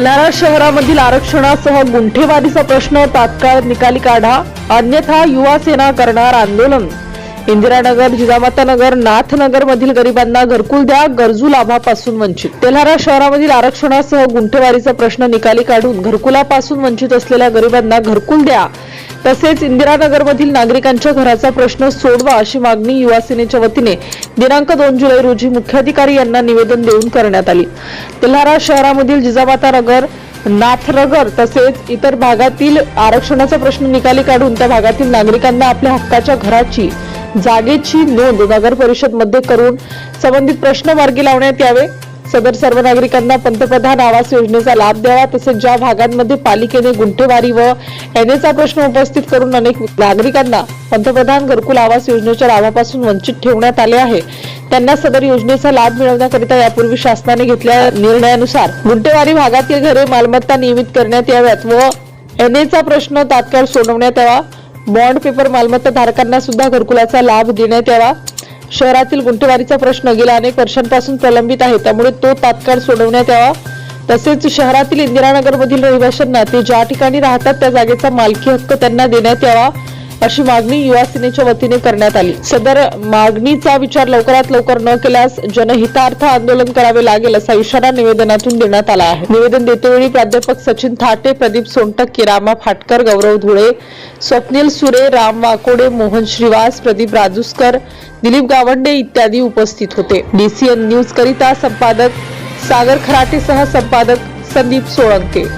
तेल्हारा शहरामधील आरक्षणासह गुंठेवारीचा प्रश्न तात्काळ निकाली काढा अन्यथा युवा सेना करणार आंदोलन. इंदिरानगर जिजामातानगर नाथनगर मधील गरिबांना घरकुल द्या गरजू लाभापासून वंचित. तेल्हारा शहरामधील आरक्षणासह गुंठेवारीचा प्रश्न निकाली काढून घरकुलापासून वंचित असलेल्या गरिबांना घरकुल द्या. तसेच इंदिरानगरमधील नागरिकांच्या घराचा प्रश्न सोडवा अशी मागणी युवा सेनेच्या वतीने दिनांक दोन जुलै रोजी मुख्याधिकारी यांना निवेदन देऊन करण्यात आली. तेल्हारा शहरामधील जिजामाता नगर नाथनगर तसेच इतर भागातील आरक्षणाचा प्रश्न निकाली काढून त्या भागातील नागरिकांना आपल्या हक्काच्या घराची जागेची नोंद नगर परिषदमध्ये करून संबंधित प्रश्न मार्गी लावण्यात यावे. सदर सर्व नागरिकांना पंतप्रधान आवास योजनेचा लाभ द्यावा तसेच ज्या भागांमध्ये पालिकेने गुंठेवारी व एनएचा प्रश्न उपस्थित करून अनेक नागरिकांना पंतप्रधान घरकुल आवास योजनेच्या लाभापासून वंचित ठेवण्यात आले आहे. त्यांना सदर योजनेचा लाभ मिळवण्याकरिता यापूर्वी शासनाने घेतलेल्या निर्णयानुसार गुंठेवारी भागातील घरे मालमत्ता नियमित करण्यात याव्यात व एनएचा प्रश्न तात्काळ सोडवण्यात यावा. बॉन्ड पेपर मालमत्ता धारकांना सुद्धा घरकुलाचा लाभ देण्यात यावा. शहरातील गुंठेवारीचा प्रश्न गेल्या अनेक वर्षांपासून प्रलंबित आहे. त्यामुळे तो तात्काळ सोडवण्यात यावा. तसेच शहरातील इंदिरानगरमधील रहिवाशांना ते ज्या ठिकाणी राहतात त्या जागेचा मालकी हक्क त्यांना देण्यात यावा. अशी मागणी युवा सेनेच्या वतीने करण्यात आली. सदर मागणीचा विचार लवकरात लवकर न केल्यास जनहितार्थ आंदोलन करावे लागेल असा इशारा निवेदनातून देण्यात आला आहे. निवेदन देतेवेळी प्राध्यापक सचिन थाटे प्रदीप सोनटक्के रामा फाटकर गौरव धुळे स्वप्नील सुरे राम वाकोडे मोहन श्रीवास प्रदीप राजूसकर दिलीप गावंडे इत्यादी उपस्थित होते. डीसीएन न्यूज करिता संपादक सागर खराटेसह संपादक संदीप सोळंके.